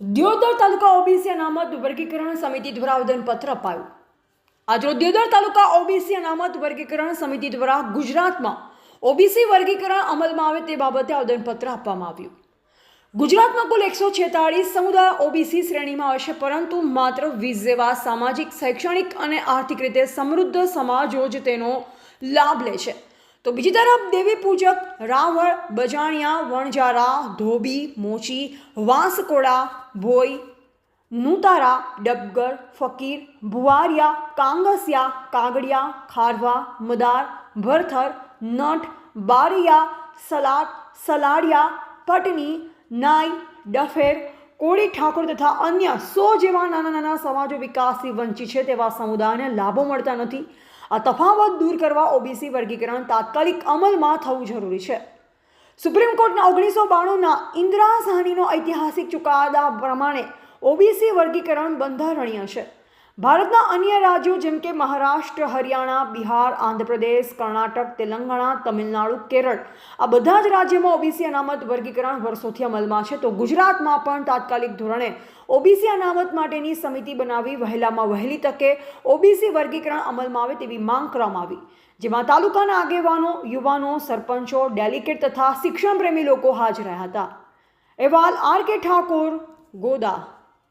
દિયોદર તાલુકા OBC અનામત વર્ગીકરણ સમિતિ દ્વારા આવેદનપત્ર અપાયું. આજરોજ દિયોદર તાલુકા ઓબીસી અનામત વર્ગીકરણ સમિતિ દ્વારા ગુજરાતમાં ઓબીસી વર્ગીકરણ અમલમાં આવે તે બાબતે આવેદનપત્ર આપવામાં આવ્યું. ગુજરાતમાં કુલ એકસો છેતાળીસ સમુદાય ઓબીસી શ્રેણીમાં હશે, પરંતુ માત્ર વીસ જેવા સામાજિક, શૈક્ષણિક અને આર્થિક રીતે સમૃદ્ધ સમાજો જ તેનો લાભ લે છે તો બીજી તરફ દેવી પૂજક રાવળ બજાણિયા વણજારા ધોબી, મોચી વાંસકોડા ભોઈ નુતારા ડબગર, ફકીર, ભુવારિયા, કાંગસિયા, કાગડિયા, ખારવા, મદાર, ભરથર નટ બારિયા સલાટ સલાડિયા, પટની, નાઈ, ડફેર, કોળી ઠાકોર તથા અન્ય સો જેવા નાના નાના સમાજો વિકાસથી વંચિત છે તેવા સમુદાયને લાભો મળતા નથી. આ તફાવત દૂર કરવા ઓબીસી વર્ગીકરણ તાત્કાલિક અમલમાં થવું જરૂરી છે. સુપ્રીમ કોર્ટના ઓગણીસો બાણુંના ઇન્દિરા સાહનીનો ઐતિહાસિક ચુકાદા પ્રમાણે ઓબીસી વર્ગીકરણ બંધારણીય છે. ભારતના અન્ય રાજ્યો જેમ કે મહારાષ્ટ્ર, હરિયાણા, બિહાર, આંધ્રપ્રદેશ, કર્ણાટક, તેલંગાણા, તમિલનાડુ, કેરળ આ બધા જ રાજ્યોમાં ઓબીસી અનામત વર્ગીકરણ વર્ષોથી અમલમાં છે. તો ગુજરાતમાં પણ તાત્કાલિક ધોરણે ઓબીસી અનામત માટેની સમિતિ બનાવી વહેલામાં વહેલી તકે ઓબીસી વર્ગીકરણ અમલમાં આવે તેવી માંગ કરવામાં આવી. જેમાં તાલુકાના આગેવાનો, યુવાનો, સરપંચો, ડેલિકેટ તથા શિક્ષણ પ્રેમી લોકો હાજર રહ્યા હતા. અહેવાલ આર કે ઠાકોર, ગોદા.